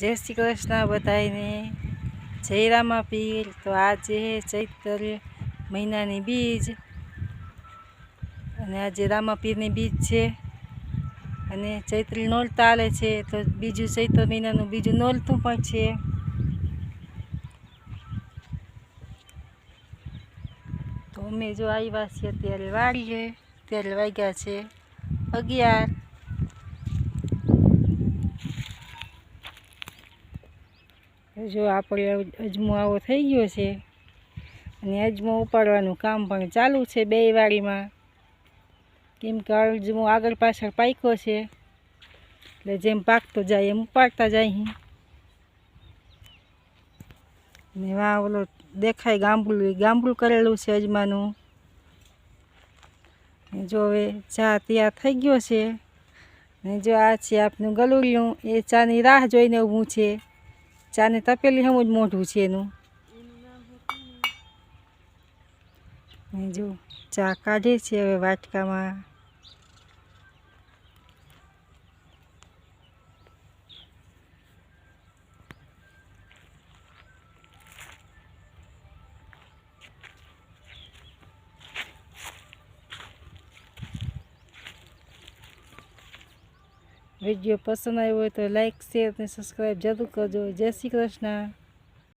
જય શ્રી કૃષ્ણ બધાને જય રામા પીર તો આજે ચૈત્ર મહિનાની બીજ. અને આજે રામા પીરની બીજ છે. અને ચૈત્રી નોલતા આલે છે. તો બીજું ચૈત્ર મહિનાનું બીજું નોલતું પણ છે. તો અમે જો આવ્યા છીએ અત્યારે વાળીએ ત્યારે વાગ્યા છે અગિયાર. જો આપણે અજમો આવો થઈ ગયો છે. અને અજમો ઉપાડવાનું કામ પણ ચાલુ છે બે વાડીમાં. કેમ કે અજમો આગળ પાછળ પાક્યો છે. એટલે જેમ પાકતો જાય એમ ઉપાડતા જાય ને વા ઓલો દેખાય ગાંબુલું, ગાંબુલ કરેલું છે અજમાનું. જો હવે ચા તૈયાર થઈ ગયો છે. ને જો આ છે આપનું ગલુડિયું, એ ચાની રાહ જોઈને ઊભું છે. ચાને તપેલી હમ જ મોઢું છે એનું. જો ચા કાઢે છે હવે વાટકામાં. વીડિયો પસંદ આવ્યો હોય તો લાઇક શેર અને સબસ્ક્રાઈબ જરૂર કરજો. જય શ્રી કૃષ્ણ.